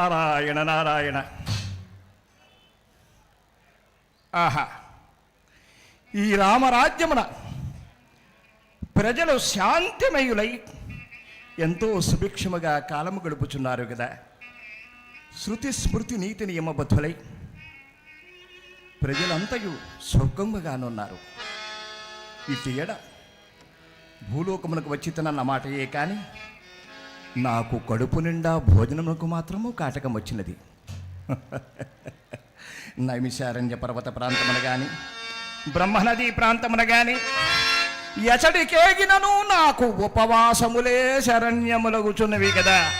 నారాయణ నారాయణ. ఆహా. ఈ రామరాజ్యమున ప్రజలు శాంతిమయులై ఎంతో సుభిక్షముగా కాలము గడుపుచున్నారు కదా శృతి స్మృతి నీతి నియమబద్ధులై ప్రజలంతయు స్వర్గముగానున్నారు. ఇటు ఎడ భూలోకమునకు వచ్చి తనన్న మాటయే కానీ నాకు కడుపు నిండా భోజనమునకు మాత్రము కాటకం వచ్చినది. నైమిషారణ్య పర్వత ప్రాంతమున గాని బ్రహ్మనది ప్రాంతమున గాని ఎచడికేగినను నాకు ఉపవాసములే శరణ్యములగుచున్నవి కదా.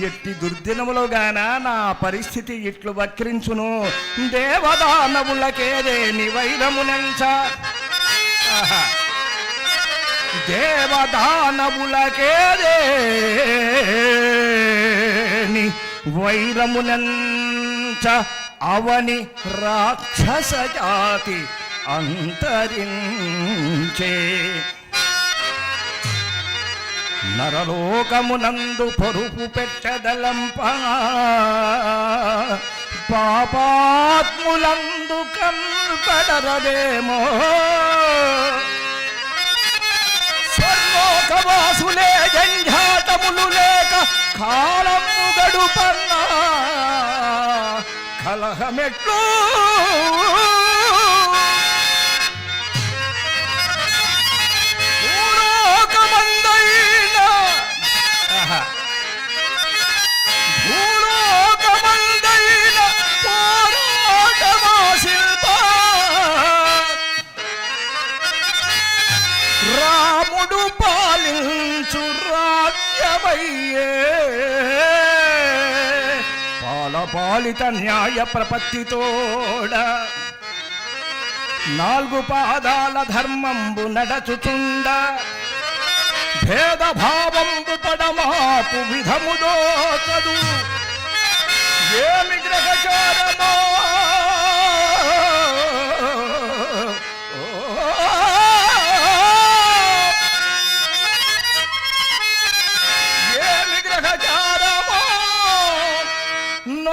ఎట్టి దుర్దినములుగాన నా పరిస్థితి ఇట్లు వక్రించును. దేవదానవులకేదేని వైరమునంచ ఆహా. దేవదానవులకేదేని వైరమునంచ అవని రాక్షస జాతి అంతరించే. నరలోకమునందు పొరుపు పెట్టదలంప పాపాత్ములందు కంపడరదేమో స్వర్లోకవాసులే జంఝాటములు లేక కాలము గడుపన్నా కలహమెట్లు పాలిత న్యాయ ప్రపత్తితోడ నాలుగు పాదాల ధర్మంబు నడచుచుండ భేదభావంబు పడమాపు విధముదో చదు. ఏమి గ్రహచారమా?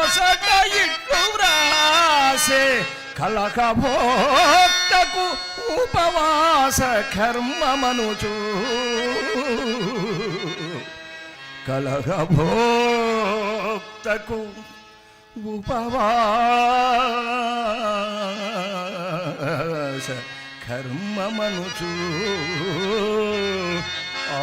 నొసట ఇట్లు వ్రాసే కలకభోక్తకు ఉపవాస కర్మమనుచు. కలహభోక్తకు ఉపవాస కర్మమనుచు. ఆ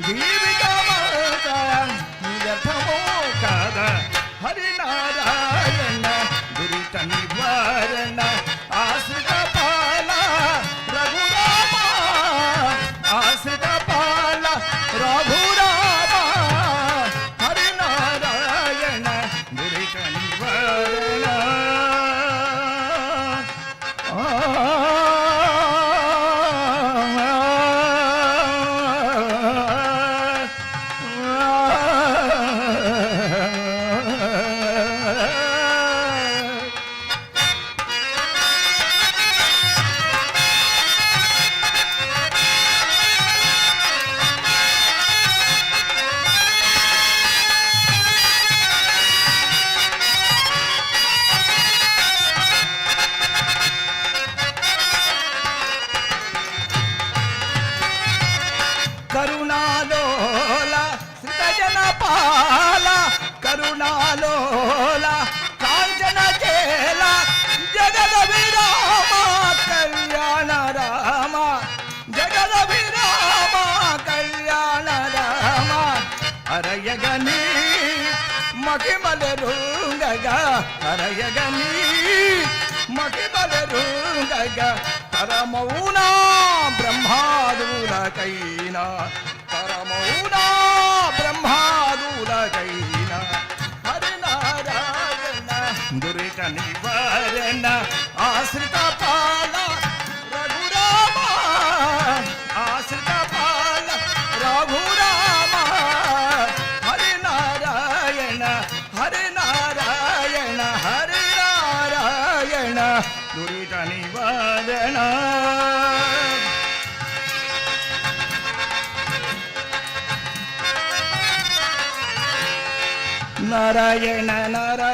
धीर పాల కరుణాలోల కాంచన చేల జగద విరామ కళ్యాణ రామ జగద విరామ కళ్యాణ రామ. అరయగని మహిమలరుంగగా అరయగని మహిమలరుంగగా తరమౌనా బ్రహ్మాదులకైనా कनिवरन आश्रित पाला रघुरामा, आश्रित पाला रघुरामा। हरे नारायण हरे नारायण हरे नारायण दुरी कनिवरन नारायण नारायण।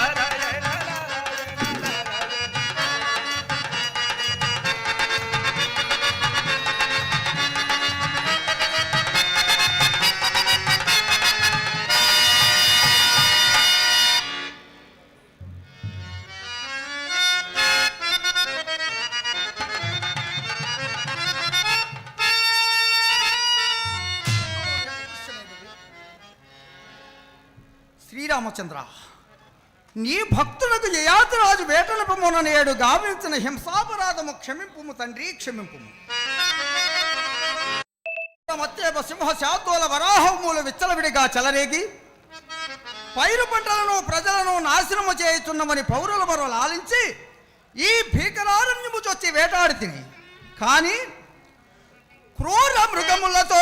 రామచంద్ర నీ భక్తులకు యయాతిరాజు వేటలపమున నేడు గావించిన హింసాపరాధము క్షమింపుము తండ్రి క్షమింపుము. మత్తేప సింహ శాద్వల వరాహమూల విచ్చలవిడిగా చెలరేగి పైరు పంటలను ప్రజలను నాశనము చేయుచున్నమని పౌరుల మరో లాలించి ఈ భీకరారణ్యము చొచ్చి వేటాడి తిని. కానీ క్రూర మృగములతో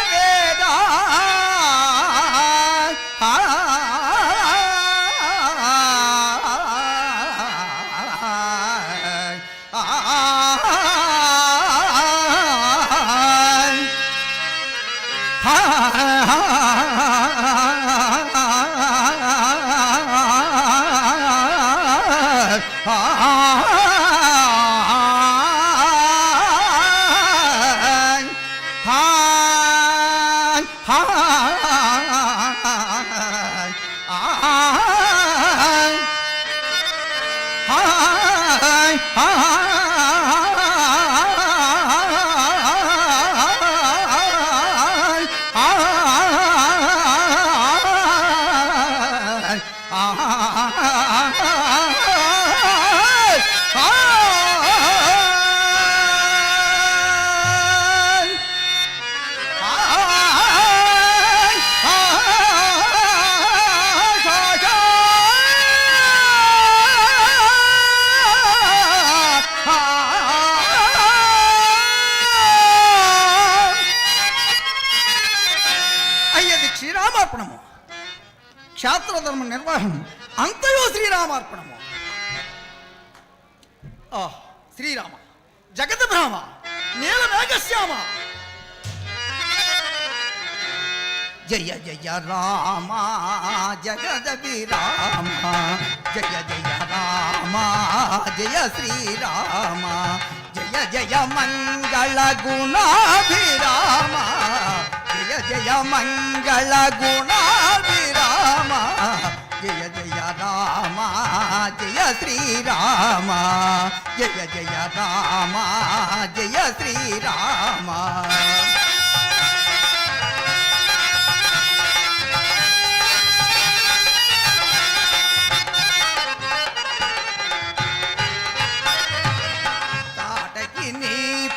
啊啊。శ్రీరామార్పణము. క్షేత్రధర్మ నిర్వహణం. అంతయో శ్రీరామార్పణము. ఆ శ్రీరామ. జగత భ్రామ నీల మేఘశ్యామ. జయ జయ రామ. జగద విరామ జయ జయ రామ. జయ శ్రీరామ. జయ జయ మంగళ గుణాభిరామ. జయ జయ మంగళ గుణాభిరామ జయ జయ రామ జయ శ్రీరామ జయ జయ రామ జయ శ్రీరామ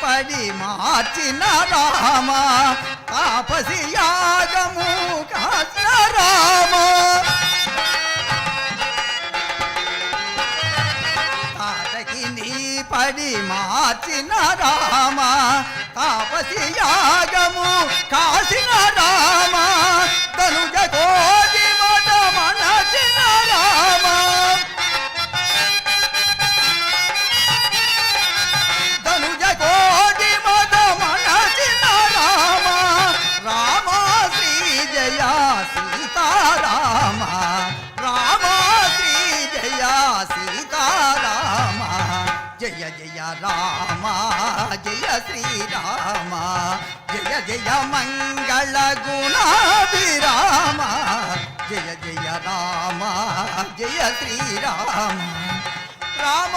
పడి మార్చిన రామా తాపసి యాగము కాసిన రామ. తాటకి నీ పడి మార్చిన రామ. తాపసి యాగము కాసిన రామ. తనుజ కోడి జయ జయ రామ జయ శ్రీరామ జయ జయ మంగళ గుణాభిరామ జయ జయ రామ జయ శ్రీరామ. రామ!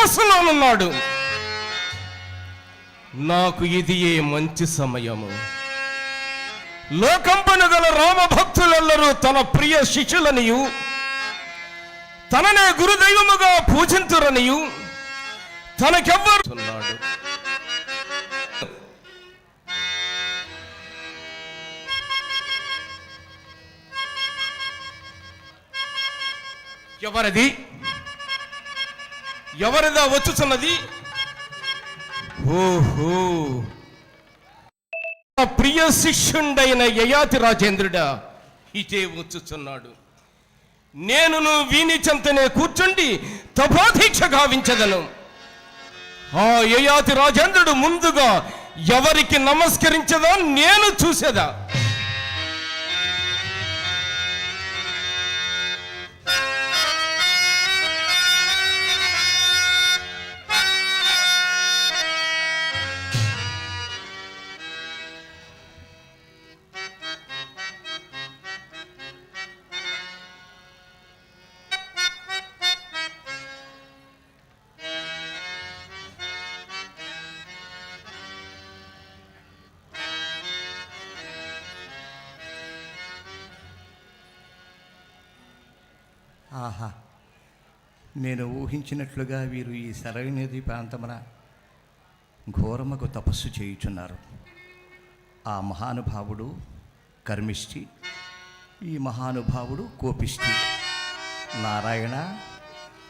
వశిష్ఠుడు ఉన్నాడు. నాకు ఇది ఏ మంచి సమయము. లోకంపను గల రామభక్తులెల్లరూ తన ప్రియ శిష్యులనియు తననే గురుదైవముగా పూజింతురనియు తనకెవ్వరు ఎవరది? ఎవరిదా వచ్చుచున్నది ఓహో. ప్రియ శిష్యుండైన యయాతి రాజేంద్రుడా ఇదే వచ్చుచున్నాడు నేను వీని చెంతనే కూర్చుండి తపోదీక్ష గావించదను. ఆ యయాతి రాజేంద్రుడు ముందుగా ఎవరికి నమస్కరించదో నేను చూసేదా? ఆహా. నేను ఊహించినట్లుగా వీరు ఈ సరైనది ప్రాంతమున ఘోరమకు తపస్సు చేయుచున్నారు. ఆ మహానుభావుడు కర్మిష్టి ఈ మహానుభావుడు కోపిష్టి నారాయణ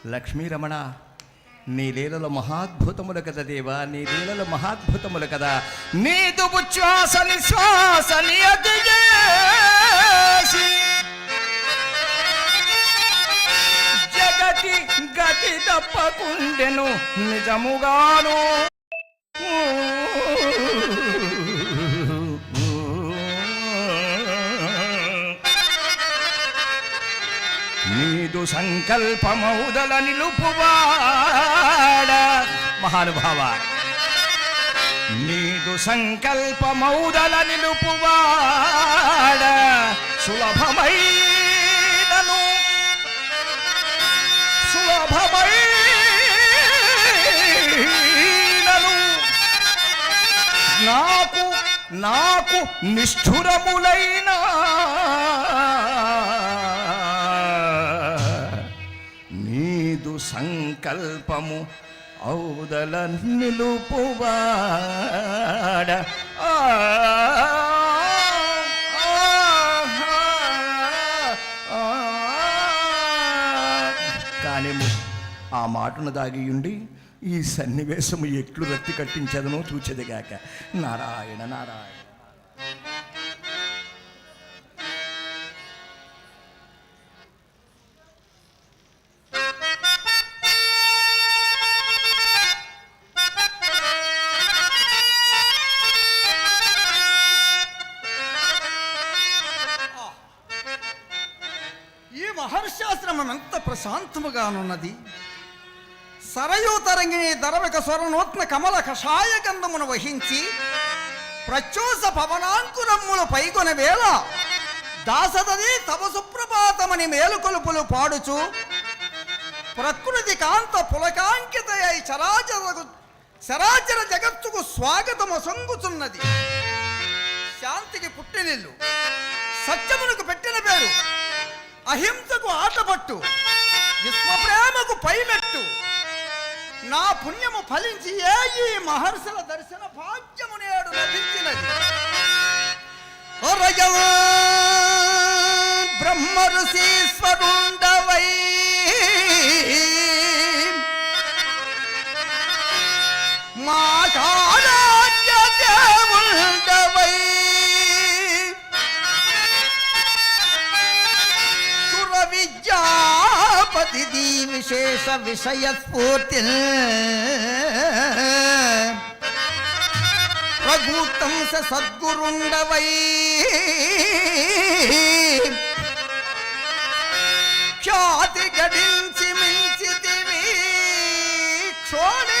లక్ష్మీరమణ నీ లీలల మహాద్భుతములు కదా దేవా నీ లీలల మహాద్భుతములు కదా. నీదు ఉచ్ఛ్వాస నిశ్వాస గతి గతి తప్పకుండెను నిజముగాను. నీదు సంకల్పమౌదల నిలుపువాడ మహానుభావ. నీదు సంకల్పమౌదల నిలుపువాడ సులభమై సులభమైనను నాకు నాకు నిష్ఠురములైన నీదు సంకల్పము ఔదల నిలుపువాడ. ఆ, ఆ మాటను దాగియుండి ఈ సన్నివేశము ఎట్లు రత్తి కట్టించదనో చూచెదిగాక. నారాయణ నారాయణ. ఈ మహర్షాశ్రమం ఎంత ప్రశాంతముగానున్నది. సరయూ తరంగిణి దరవక కమల కషాయ గంధమును వహించి ప్రత్యూస పవనాంకురమ్ములు పైకొన వేళ దాసదది తమ సుప్రభాతమని మేలుకొలుపులు పాడుచు ప్రకృతి కాంత పులకాంకిత చరాచరకు చరాచర జగత్తుకు స్వాగతము సంగుతున్నది శాంతికి పుట్టినిల్లు. సత్యమునకు పెట్టిన పేరు. అహింసకు ఆటపట్టు. విశ్వప్రేమకు పైమెట్టు. నా పుణ్యము ఫలించి ఏ ఈ మహర్షుల దర్శన భాగ్యము నేడు లభించినది. ఒరయవ బ్రహ్మ ఋషీశ్వరుండవై మా పతిది విశేష విషయ స్ఫూర్తి రఘుత్తం సద్గురుండవై. ఖ్యాతి గడించి మించి క్షోణి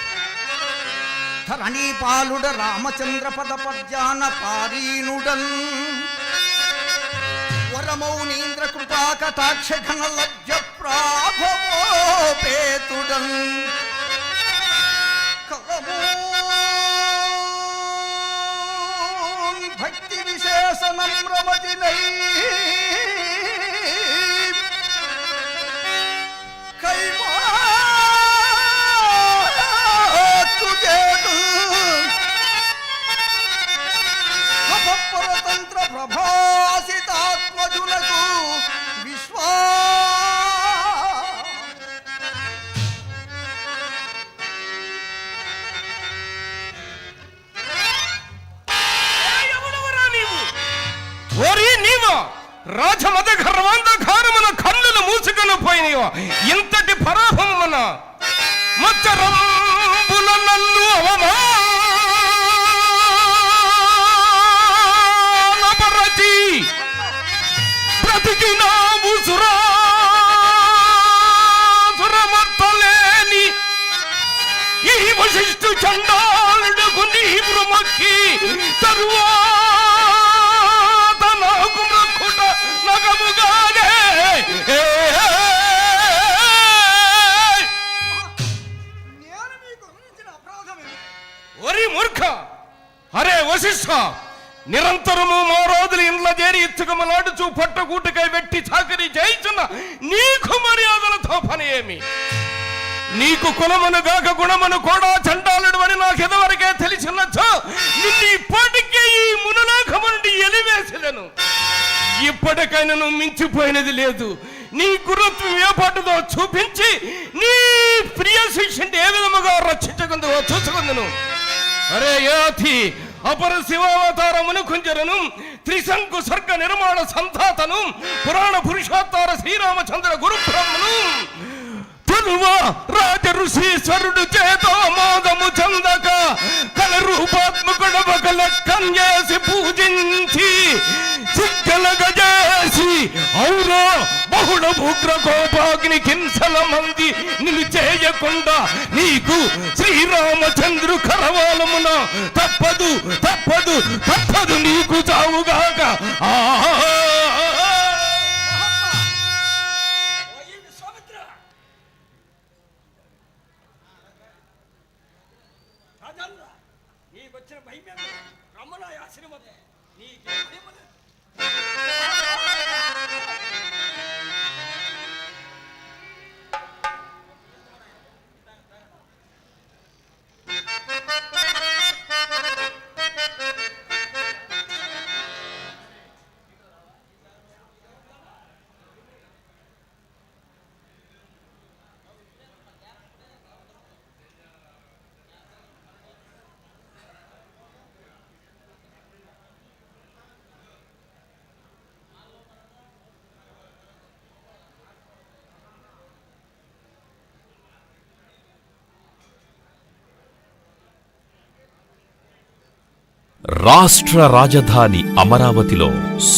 ధరణీపాలుడ రామచంద్ర పద పద్యాన పారీణుడన్ వరమౌనీంద్ర కృపా కటాక్ష ఘన లజ్జ ప్రాభవోపేతుడన్. భక్తి విశేష నమ్రమతి నై ఇంతటి పరాభవమన మచ్చరంబుల అవమానపరచి బ్రతికినావు సురా సురమత్తలేని ఈ వశిష్ఠు చండాలుడుకు నీ బ్రమక్కి తరువా అరే వశిష్ఠ! నిరంతరము మా రోజులు ఇండ్ల చేరి ఇచ్చుకమలాడుచు పట్టగూటకై వెట్టి చాకరీ చేయించున్న నీకు మర్యాదలతో పని ఏమి? నీకు కులమును గాక గుణమును కూడా చండాలుడు అని నాకు ఎదవరకే తెలిసినచ్చు నిన్ను ఇప్పటికే ఈ మునులోకము నుండి ఎలివేసలేను ఇప్పటికైనా నువ్వు మించిపోయినది లేదు. నీ గురుత్వం ఏ పాటుతో చూపించి. అరే యాతి అపర శివావతారమును కుంజరను త్రిశంకు సర్గ నిర్మాణ సంతాతను పురాణ పురుషోత్తర శ్రీరామచంద్ర గురు బ్రహ్మను తనువ రాజ ఋషీశ్వరుడు చేతో మోదము చందక కల రూపాత్మకుడు ఒక లెక్కం చేసి పూజించి సిగ్గలగజేసి ఔరా బహుళ ఉగ్ర కోపాగ్ని హింసల మంది నిలు చేయకుండా నీకు శ్రీరామచంద్రు కరవాలమున తప్పదు తప్పదు తప్పదు నీకు చావుగాక. ఆ వచ్చిన భయం రమ్మన ఆశ్రమం నీకే రాష్ట్ర రాజధాని అమరావతిలో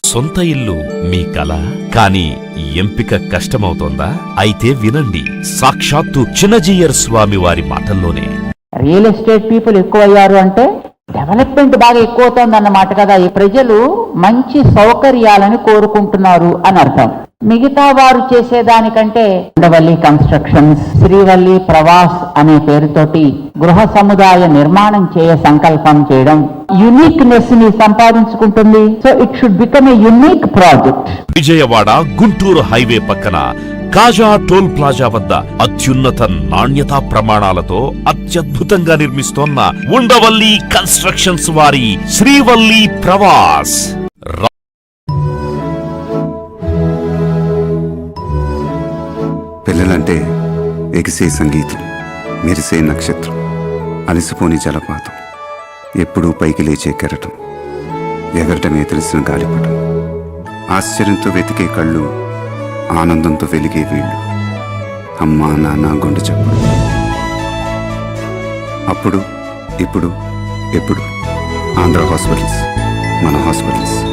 సొంత ఇల్లు మీ కల. కానీ ఎంపిక కష్టమవుతోందా? అయితే వినండి. సాక్షాత్తు చిన్నజీయర్ స్వామి వారి మాటల్లోనే. రియల్ ఎస్టేట్ పీపుల్ ఎక్కువయ్యారు అంటే డెవలప్మెంట్ బాగా ఎక్కువ అవుతోందన్నమాట కదా. ఈ ప్రజలు మంచి సౌకర్యాలను కోరుకుంటున్నారు అని అర్థం. మిగతా వారు చేసేదానికంటే ఉండవల్లి కన్స్ట్రక్షన్స్ శ్రీవల్లి ప్రవాస్ అనే పేరుతోటి గృహ సముదాయ నిర్మాణం చేయ సంకల్పం చేయడం యునిక్నెస్ని సంపాదించుకుంటుంది. So it should become a unique project Vijayawada Guntur highway పక్కన కాజా టోల్ ప్లాజా వద్ద అత్యున్నత నాణ్యతా ప్రమాణాలతో అత్యద్భుతంగా నిర్మిస్తోన్న ఉండవల్లి కన్స్ట్రక్షన్స్ వారి శ్రీవల్లి ప్రవాస్. రా- పిల్లలంటే ఎగిసే సంగీతం మెరిసే నక్షత్రం అలసిపోని జలపాతం ఎప్పుడూ పైకి లేచే కెరటం ఎగరటమే తెలిసిన గాలిపటం. ఆశ్చర్యంతో వెతికే కళ్ళు ఆనందంతో వెలిగే వీళ్ళు. అమ్మా నాన్న గుండె చప్పుడు. అప్పుడు ఇప్పుడు ఎప్పుడు? ఆంధ్ర హాస్పిటల్స్ మన hospitals.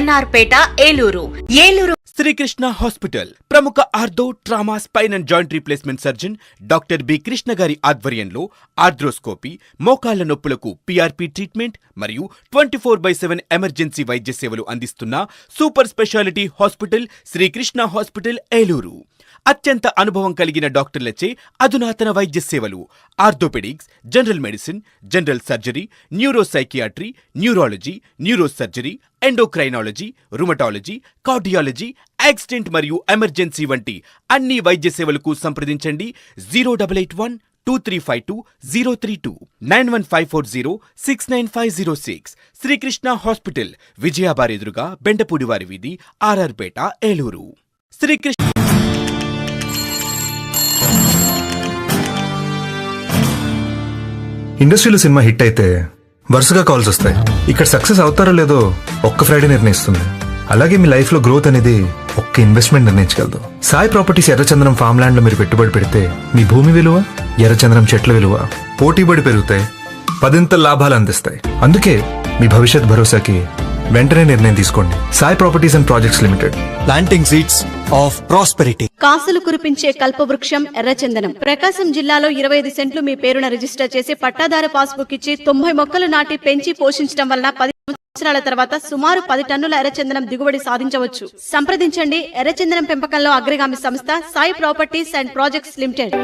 NR Peta Eluru. Eluru Srikrishna hospital. ప్రముఖ ortho trauma spine and joint replacement surgeon doctor B Krishna గారి ఆధ్వర్యంలో ఆర్థ్రోస్కోపీ మోకాళ్ళ నొప్పులకు పీఆర్పీ ట్రీట్మెంట్ మరియు twenty four by seven emergency వైద్య సేవలు అందిస్తున్న super speciality hospital Srikrishna hospital Eluru. అత్యంత అనుభవం కలిగిన డాక్టర్లచే అధునాతన వైద్య సేవలు. Orthopaedics general medicine general surgery neuropsychiatry neurology neurosurgery endocrinology rheumatology cardiology accident మరియు ఎమర్జెన్సీ వంటి అన్ని వైద్య సేవలకు సంప్రదించండి. Zero double eight one two three five two zero three two nine one five four zero six nine five zero six. Srikrishna hospital Vijaya bar ఎదురుగా బెండపూడివారి వీధి RR Peta Eluru. Srikrishna ఇండస్ట్రీలో సినిమా హిట్ అయితే వరుసగా కాల్స్ వస్తాయి. ఇక్కడ సక్సెస్ అవుతారో లేదో ఒక్క ఫ్రైడే నిర్ణయిస్తుంది. అలాగే మీ లైఫ్లో గ్రోత్ అనేది ఒక్క ఇన్వెస్ట్మెంట్ నిర్ణయించగలదు. సాయి ప్రాపర్టీస్ ఎర్రచంద్రం ఫామ్ ల్యాండ్లో మీరు పెట్టుబడి పెడితే మీ భూమి విలువ ఎర్రచంద్రం చెట్ల విలువ పోటీబడి పెరుగుతాయి పదింత లాభాలు అందిస్తాయి. అందుకే మీ భవిష్యత్ భరోసాకి వెంటనే నిర్ణయం తీసుకోండి. Sai properties and projects limited. Planting seeds of prosperity. కాసులు కురిపించే కల్పవృక్షం ఎర్రచందనం. ప్రకాశం జిల్లాలో ఇరవై ఐదు సెంట్లు మీ పేరున రిజిస్టర్ చేసి పట్టాదారు పాస్బుక్ ఇచ్చి తొంభై మొక్కలు నాటి పెంచి పోషించడం వలన పది సంవత్సరాల తర్వాత సుమారు పది టన్నుల ఎర్రచందనం దిగుబడి సాధించవచ్చు. సంప్రదించండి. ఎర్రచందనం పెంపకంలో అగ్రగామి సంస్థ Sai properties and projects limited.